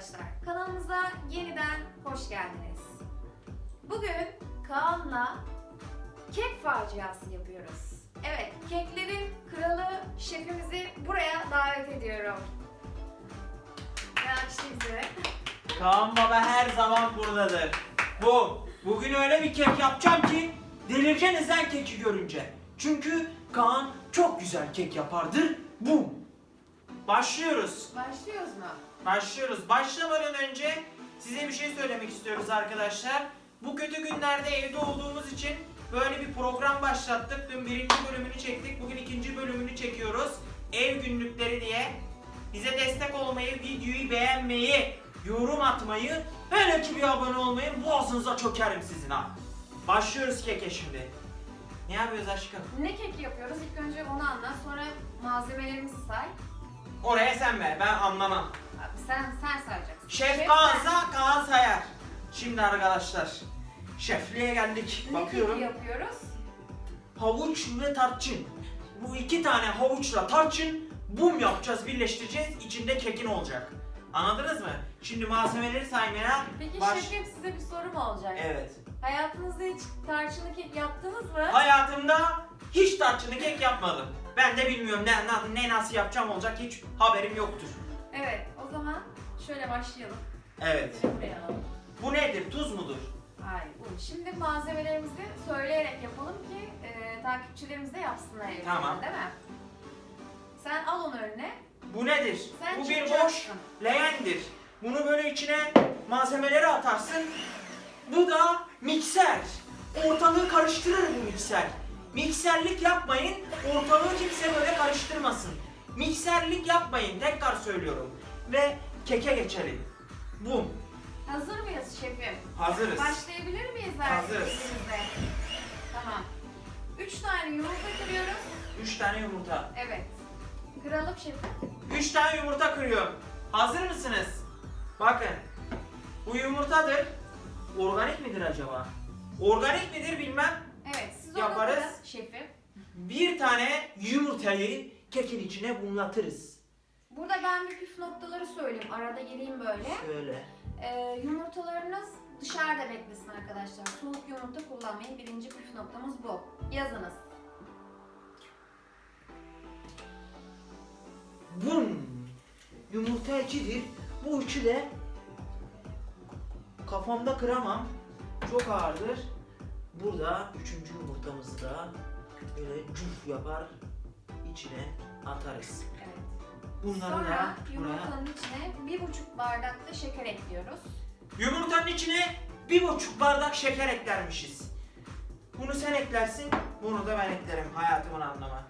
arkadaşlar. Kanalımıza yeniden hoş geldiniz. Bugün Kaan'la kek faciası yapıyoruz. Evet, keklerin kralı şefimizi buraya davet ediyorum. Alkışlayın. Kaan Baba her zaman buradadır. Bu, bugün öyle bir kek yapacağım ki delireceksiniz lan keki görünce. Çünkü Kaan çok güzel kek yapardır. Bu. Başlıyoruz. Başlıyoruz mu? Başlıyoruz. Başlamadan önce size bir şey söylemek istiyoruz arkadaşlar. Bu kötü günlerde evde olduğumuz için böyle bir program başlattık. Dün birinci bölümünü çektik. Bugün ikinci bölümünü çekiyoruz. Ev günlükleri diye. Bize destek olmayı, videoyu beğenmeyi, yorum atmayı, hele ki bir abone olmayı boğazınıza çökerim sizin ha. Başlıyoruz keke şimdi. Ne yapıyoruz aşkım? Ne keki yapıyoruz? İlk önce onu anlat, sonra malzemelerimizi say. Oraya sen ver, ben anlamam. Abi sen sen sayacaksın. Şef. Kaan'sa Kaan sayar. Şimdi arkadaşlar şefliğe geldik. Ne Bakıyorum. yapıyoruz? Havuç ve tarçın. Bu iki tane havuçla tarçın bum yapacağız, birleştireceğiz. İçinde kekin olacak. Anladınız mı? Şimdi malzemeleri saymaya Peki baş... şefim size bir sorum olacak. Evet. Hayatınızda hiç tarçınlı kek yaptınız mı? Hayatımda hiç tarçınlı kek yapmadım. Ben de bilmiyorum ne, ne, ne nasıl yapacağım olacak hiç haberim yoktur. Evet, o zaman şöyle başlayalım. Evet. Şöyle buraya alalım. Bu nedir? Tuz mudur? Hayır, bu. Şimdi malzemelerimizi söyleyerek yapalım ki e, takipçilerimiz de yapsınlar evde. Tamam. Değil mi? Sen al onu önüne. Bu nedir? Sen Bu bir boş çıkacaksın. leğendir. Bunu böyle içine malzemeleri atarsın. Bu da mikser. Ortalığı karıştırır bu mikser. Mikserlik yapmayın. Ortalığı kimse böyle karıştırmasın. Mikserlik yapmayın. Tekrar söylüyorum. Ve keke geçelim. Bum. Hazır mıyız şefim? Hazırız. Başlayabilir miyiz Hazırız. elimizde? Tamam. Üç tane yumurta kırıyoruz. Üç tane yumurta. Evet. Kıralım şefim. Üç tane yumurta kırıyorum. Hazır mısınız? Bakın. Bu yumurtadır. Organik midir acaba? Organik midir bilmem. Evet, siz Yaparız. kırın şefim. Bir tane yumurtayı kekin içine bunlatırız. Burada ben bir püf noktaları söyleyeyim. Arada gireyim böyle. Şöyle. Ee, yumurtalarınız dışarıda beklesin arkadaşlar. Soğuk yumurta kullanmayın. Birinci püf noktamız bu. Yazınız. Bum. Yumurta ikidir. Bu üçü de kafamda kıramam. Çok ağırdır. Burada üçüncü yumurtamızı da böyle cuf yapar içine atarız. Evet. Bunları Sonra da buraya yumurtanın içine bir buçuk bardak da şeker ekliyoruz. Yumurtanın içine bir buçuk bardak şeker eklermişiz. Bunu sen eklersin, bunu da ben eklerim hayatımın anlamı.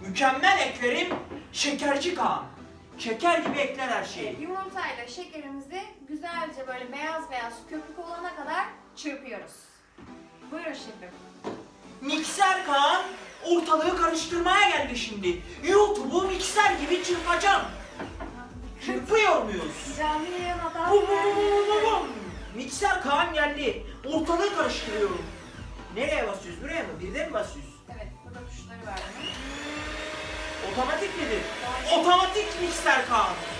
Mükemmel eklerim, şekerci Kaan. Şeker gibi ekler her şeyi. Evet, yumurtayla şekerimizi güzelce böyle beyaz beyaz köpük olana kadar çırpıyoruz. Buyurun şefim. Mikser Kaan ortalığı karıştırmaya geldi şimdi. YouTube'u mikser gibi çırpacağım. Çırpıyor muyuz? Canlı yayın hata Bum bum bum bum bum. Mikser Kaan geldi. Ortalığı karıştırıyorum. Nereye basıyoruz? Buraya mı? Birden mi basıyoruz? Evet, burada tuşları var. Otomatik midir? Otomatik mikser Kaan.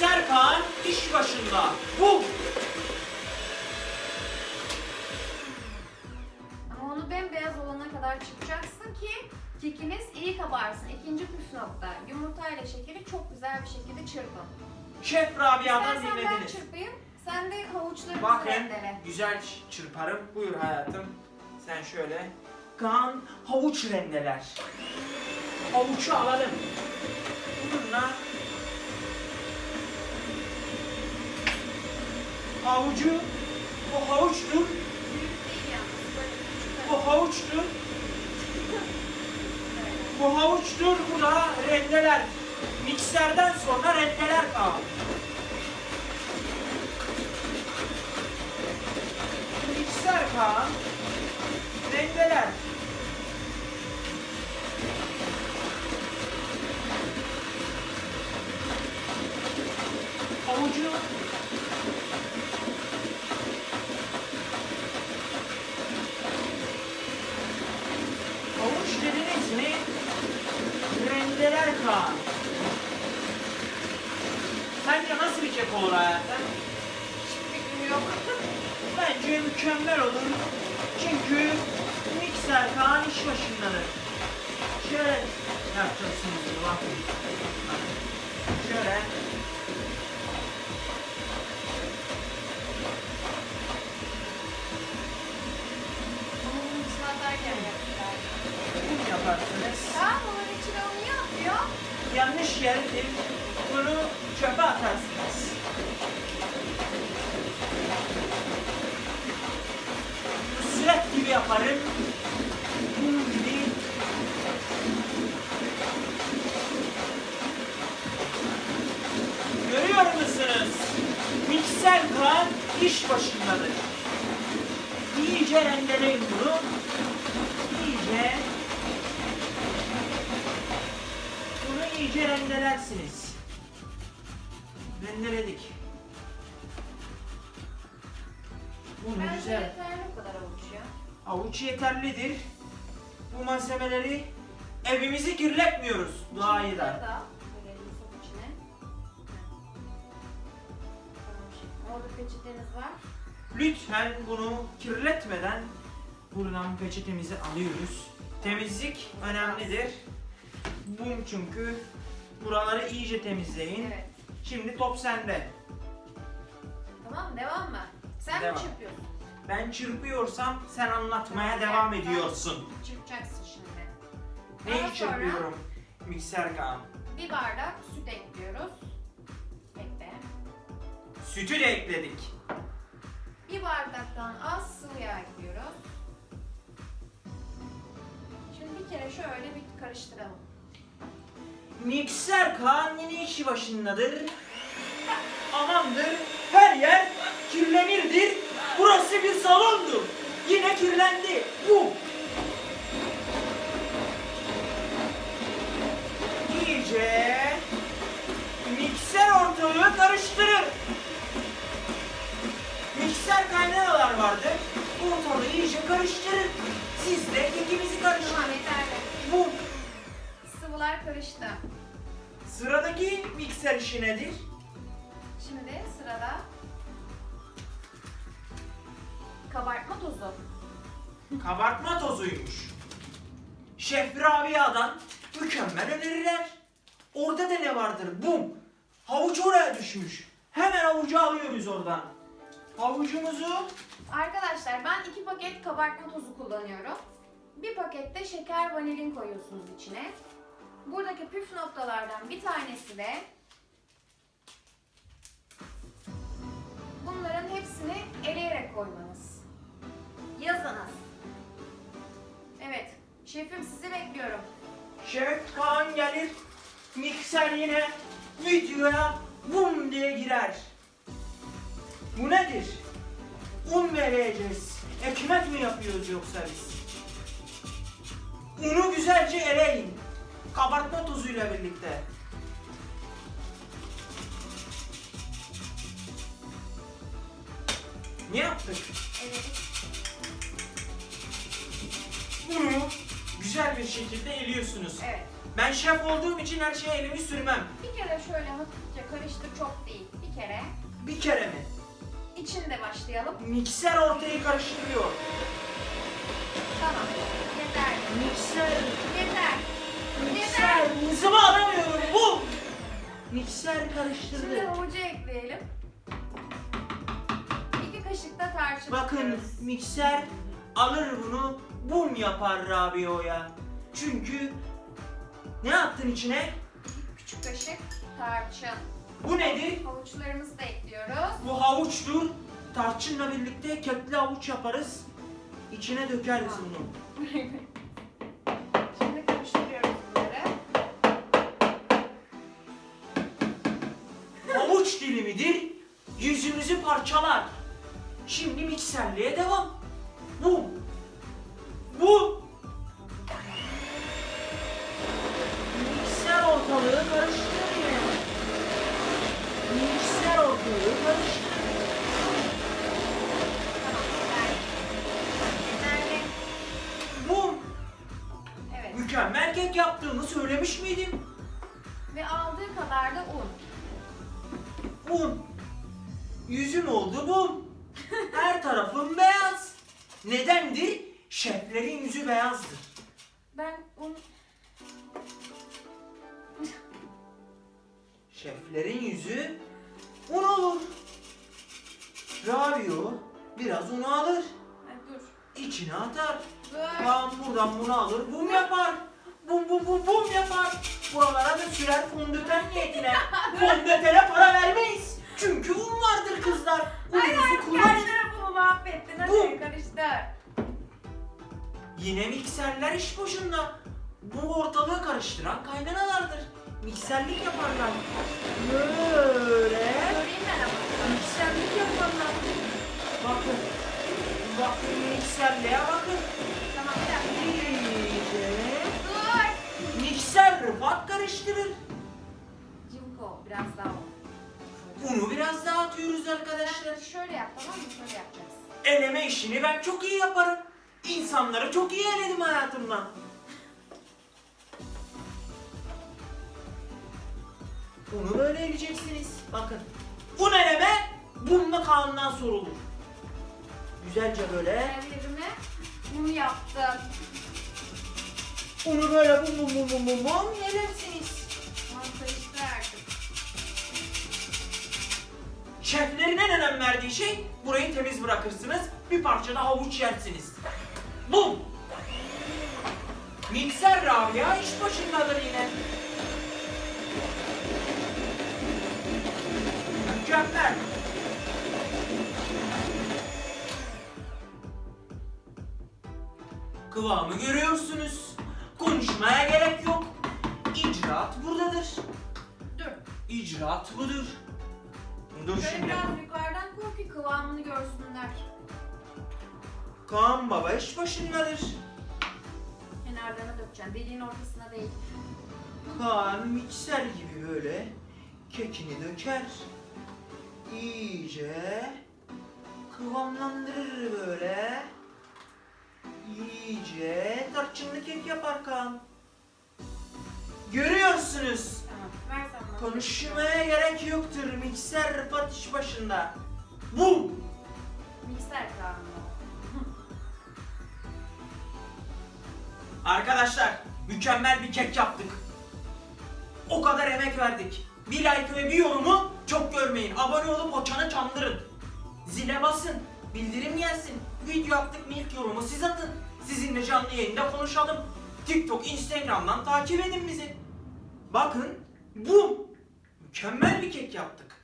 Mikser Kaan iş başında. Bu. Ama onu bembeyaz olana kadar çırpacaksın ki kekiniz iyi kabarsın. İkinci püf nokta. Yumurtayla şekeri çok güzel bir şekilde çırpın. Şef Rabia'dan İstersen ben dinlediniz. çırpayım. Sen de havuçlarımızı Bakın rendele. güzel çırparım. Buyur hayatım. Sen şöyle. Kaan havuç rendeler. Havuçu alalım. Bununla havucu o havuçtur. Bu havuçtur. Bu havuçtur. Bu da rendeler. Mikserden sonra rendeler kaldı. Mikser kan, rendeler. Havucu yapacaksınız. Bak. Şöyle. Bunu yaparsınız. Tamam onun içine onu yapıyor. Yanlış yerdir. Bunu çöpe atarsınız. Süret gibi yaparım. Bunun gibi Görüyor musunuz? Mikser Kaan iş başındadır. İyice rendeleyin bunu. İyice bunu iyice rendelersiniz. Rendeledik. Bunu Bence güzel. yeterli bu kadar avuç ya. Avuç yeterlidir. Bu malzemeleri evimizi kirletmiyoruz. Daha iyi der. da peçeteniz var. Lütfen bunu kirletmeden buradan peçetemizi alıyoruz. Temizlik önemlidir. Bum çünkü buraları iyice temizleyin. Evet. Şimdi top sende. Tamam devam mı? Sen Devam. mi çırpıyorsun? Ben çırpıyorsam sen anlatmaya Tamam, devam ediyorsun. Çırpacaksın şimdi. Neyi Daha sonra çırpıyorum? Mikser Kaan. Bir bardak süt ekliyoruz. Sütü de ekledik. Bir bardaktan az sıvı yağ ekliyoruz. Şimdi bir kere şöyle bir karıştıralım. Mikser Kaan yine işi başındadır. Amandır, her yer kirlenirdir. İşi nedir? Şimdi sırada kabartma tozu. Kabartma tozuymuş. Şef Rabia'dan mükemmel öneriler. Orada da ne vardır? Bum! Havuç oraya düşmüş. Hemen havucu alıyoruz oradan. Havucumuzu Arkadaşlar ben iki paket kabartma tozu kullanıyorum. Bir pakette şeker vanilin koyuyorsunuz içine. Buradaki püf noktalardan bir tanesi de koymanız. Yazınız. Evet, şefim sizi bekliyorum. Şef Kaan gelir. Mikser yine videoya bum diye girer. Bu nedir? Un vereceğiz. Ekmek mi yapıyoruz yoksa biz? Unu güzelce eleyin. Kabartma tozuyla birlikte. Ne yaptık? Evet. Bunu güzel bir şekilde eliyorsunuz. Evet. Ben şef olduğum için her şeye elimi sürmem. Bir kere şöyle hafifçe karıştır çok değil. Bir kere. Bir kere mi? İçinde başlayalım. Mikser ortayı karıştırıyor. Tamam. Yeter. Mikser, Yeter. mikser, hızımı alamıyorum bu. Mikser Şimdi karıştırdı. havucu ekleyelim. Tarçın Bakın ekliyoruz. mikser alır bunu bum yapar Rabio'ya. Çünkü ne yaptın içine? Küçük kaşık tarçın. Bu nedir? Havuçlarımızı da ekliyoruz. Bu havuçtur. Tarçınla birlikte kekli havuç yaparız. İçine dökeriz bunu. Şimdi karıştırıyoruz bunları. Havuç dilimidir. Yüzümüzü parçalar. Şimdi mikserliğe devam. Bum. Bum. Mikser ortalığı karıştırıyor. Mikser ortalığı karıştırıyor. Bum. Evet. Mükemmel kek yaptığımı söylemiş miydim? Ve aldığı kadar da un. Un. Yüzüm oldu bum. Her tarafım beyaz. Nedendir? Şeflerin yüzü beyazdır. Ben un... Şeflerin yüzü un olur. Rabio biraz unu alır. Ay, dur. içine atar. Dur. Kaan buradan bunu alır, bum yapar. Bum bum bum bum yapar. Buralara da sürer fondöten niyetine. Fondötene para vermeyiz. Çünkü un vardır kızlar. Unumuzu kullanın. Kendine bunu mahvettin. Hadi Bu. karıştır. Yine mikserler iş başında. Bu ortalığı karıştıran kaynanalardır. Mikserlik yaparlar. Böyle. Göreyim ben ama. Mikserlik yaparlar. Bakın. Bakın mikserliğe bakın. Sen şöyle yap tamam mı? Şöyle yapacağız. Eleme işini ben çok iyi yaparım. İnsanları çok iyi eledim hayatımdan. Unu böyle eleyeceksiniz. Bakın. Un eleme bununla kanundan sorulur. Güzelce böyle. Ellerime un yaptım. Unu böyle bum bum bum bum bum bum Şeflerin en önem verdiği şey burayı temiz bırakırsınız. Bir parça da havuç yersiniz. Bum! Mikser Rabia iş başındadır yine. Mükemmel. Kıvamı görüyorsunuz. Konuşmaya gerek yok. İcraat buradadır. Dur. İcraat budur. Dur Şöyle şimdi. biraz yukarıdan koy ki kıvamını görsünler. Kaan Baba iş başındadır. Kenarlarına dökeceksin. Deliğin ortasına değil. Kaan mikser gibi böyle kekini döker. İyice kıvamlandırır böyle. İyice tarçınlı kek yapar Kaan. Görüyorsunuz. Konuşmaya gerek yoktur. Mikser iş başında. Bu. Mikser kıvamında. Arkadaşlar mükemmel bir kek yaptık. O kadar emek verdik. Bir like ve bir yorumu çok görmeyin. Abone olup o çanı çandırın. Zile basın. Bildirim gelsin. Video yaptık mı ilk yorumu siz atın. Sizinle canlı yayında konuşalım. TikTok, Instagram'dan takip edin bizi. Bakın bu mükemmel bir kek yaptık.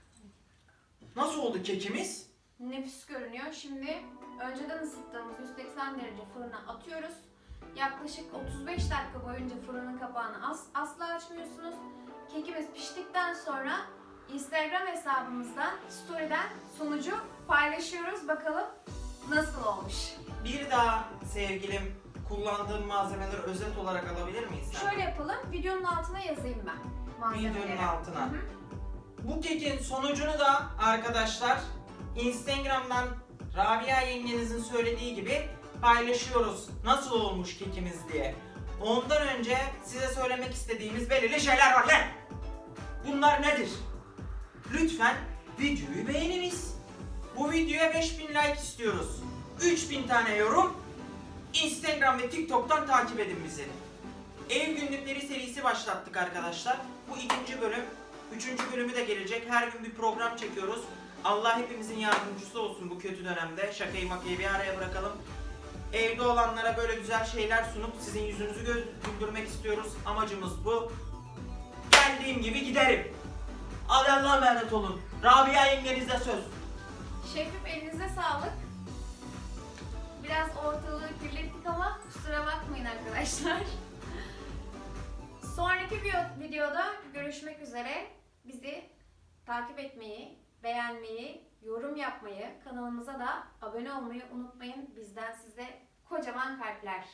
Nasıl oldu kekimiz? Nefis görünüyor. Şimdi önceden ısıttığımız 180 derece fırına atıyoruz. Yaklaşık 35 dakika boyunca fırının kapağını as asla açmıyorsunuz. Kekimiz piştikten sonra Instagram hesabımızdan, story'den sonucu paylaşıyoruz. Bakalım nasıl olmuş. Bir daha sevgilim kullandığım malzemeleri özet olarak alabilir miyiz? Şöyle yapalım. Videonun altına yazayım ben malzemeleri. Videonun altına. Hı hı. Bu kekin sonucunu da arkadaşlar Instagram'dan Rabia yengenizin söylediği gibi paylaşıyoruz. Nasıl olmuş kekimiz diye. Ondan önce size söylemek istediğimiz belirli şeyler var lan. Bunlar nedir? Lütfen videoyu beğeniniz. Bu videoya 5000 like istiyoruz. 3000 tane yorum. Instagram ve TikTok'tan takip edin bizi. Ev günlükleri serisi başlattık arkadaşlar. Bu ikinci bölüm. Üçüncü bölümü de gelecek. Her gün bir program çekiyoruz. Allah hepimizin yardımcısı olsun bu kötü dönemde. Şakayı makayı bir araya bırakalım. Evde olanlara böyle güzel şeyler sunup sizin yüzünüzü güldürmek istiyoruz. Amacımız bu. Geldiğim gibi giderim. Hadi Allah'a emanet olun. Rabia yengenizde söz. Şefim elinize sağlık. Biraz ortalığı kirlettik ama kusura bakmayın arkadaşlar. Sonraki video- videoda görüşmek üzere. Bizi takip etmeyi, beğenmeyi, yorum yapmayı, kanalımıza da abone olmayı unutmayın. Bizden size kocaman kalpler.